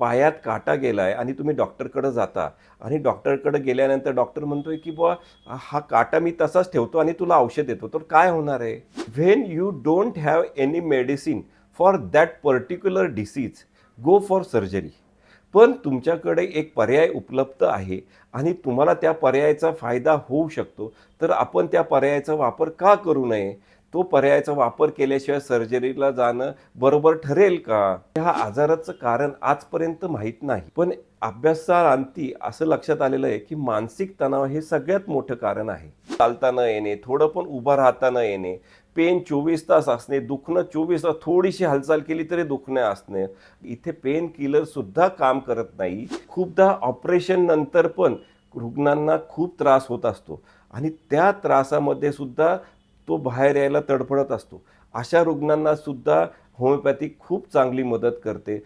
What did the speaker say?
पायात काटा गेला आहे आणि तुम्ही डॉक्टरकडे जाता आणि डॉक्टरकडे गेल्यानंतर डॉक्टर म्हणतोय की बुवा हा काटा मी तसाच ठेवतो आणि तुला औषध देतो. तर काय होणार आहे? When you don't have any medicine for that particular disease go for surgery पण तुमच्याकडे एक पर्याय उपलब्ध आहे आणि तुम्हाला त्या पर्यायाचा फायदा होऊ शकतो. तर आपण त्या पर्यायाचा वापर का करू नये? तो पर्यायाचा वापर केल्याशिवाय सर्जरीला जाणं बरोबर ठरेल का? ह्या आजाराचं कारण आजपर्यंत माहीत नाही. पण अभ्यासाअंती असं लक्षात आलेलं आहे की मानसिक तणाव हे सगळ्यात मोठं कारण आहे. चालता न येणे थोडं पण उभं राहता न येणे पेन चोवीस तास असणे दुखणं चोवीस तास थोडीशी हालचाल केली तरी दुखणं असणे इथे पेन किलर सुद्धा काम करत नाही. खूपदा ऑपरेशन नंतर पण रुग्णांना खूप त्रास होत असतो. आणि त्या त्रासामध्ये सुद्धा तो बाहेर यायला तडफडत असतो. अशा रुग्णांना सुद्धा होमिओपॅथी खूप चांगली मदत करते.